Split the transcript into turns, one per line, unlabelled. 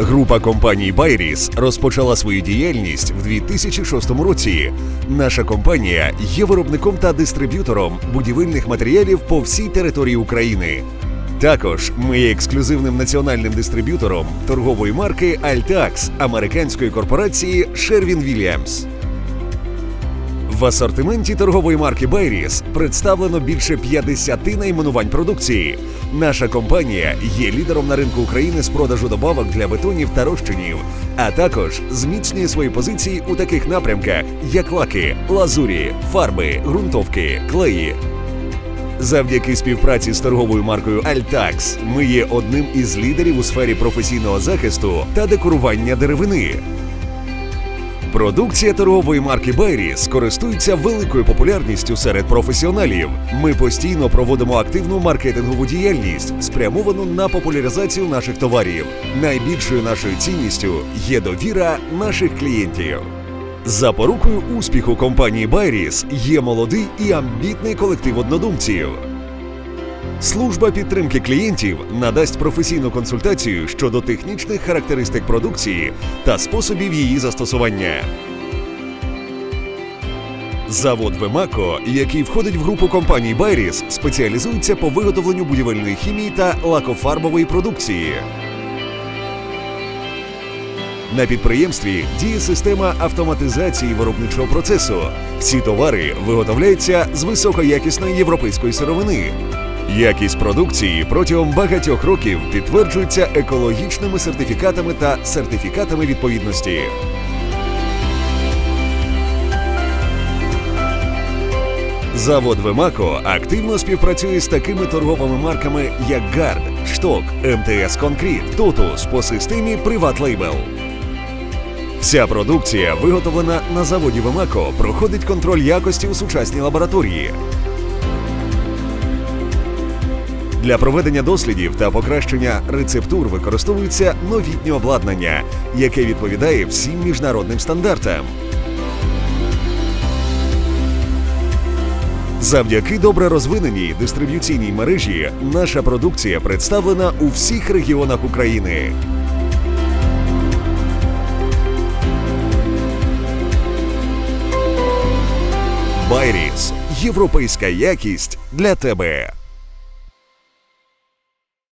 Група компаній Байріс розпочала свою діяльність в 2006 році. Наша компанія є виробником та дистриб'ютором будівельних матеріалів по всій території України. Також ми є ексклюзивним національним дистриб'ютором торгової марки Altax американської корпорації Sherwin Williams. В асортименті торгової марки Байріс представлено більше 50 найменувань продукції. Наша компанія є лідером на ринку України з продажу добавок для бетонів та розчинів, а також зміцнює свої позиції у таких напрямках, як лаки, лазурі, фарби, ґрунтовки, клеї. Завдяки співпраці з торговою маркою Altax ми є одним із лідерів у сфері професійного захисту та декорування деревини. Продукція торгової марки Байріс користується великою популярністю серед професіоналів. Ми постійно проводимо активну маркетингову діяльність, спрямовану на популяризацію наших товарів. Найбільшою нашою цінністю є довіра наших клієнтів. Запорукою успіху компанії Байріс є молодий і амбітний колектив однодумців. Служба підтримки клієнтів надасть професійну консультацію щодо технічних характеристик продукції та способів її застосування. Завод Вемако, який входить в групу компаній Байріс, спеціалізується по виготовленню будівельної хімії та лакофарбової продукції. На підприємстві діє система автоматизації виробничого процесу. Всі товари виготовляються з високоякісної європейської сировини. Якість продукції протягом багатьох років підтверджується екологічними сертифікатами та сертифікатами відповідності. Завод Вемако активно співпрацює з такими торговими марками, як Гард, Шток, МТС Конкріт, Тотус по системі Приват Лейбл. Вся продукція, виготовлена на заводі Вемако, проходить контроль якості у сучасній лабораторії. Для проведення дослідів та покращення рецептур використовується новітнє обладнання, яке відповідає всім міжнародним стандартам. Завдяки добре розвиненій дистриб'юційній мережі наша продукція представлена у всіх регіонах України. Байріс європейська якість для тебе.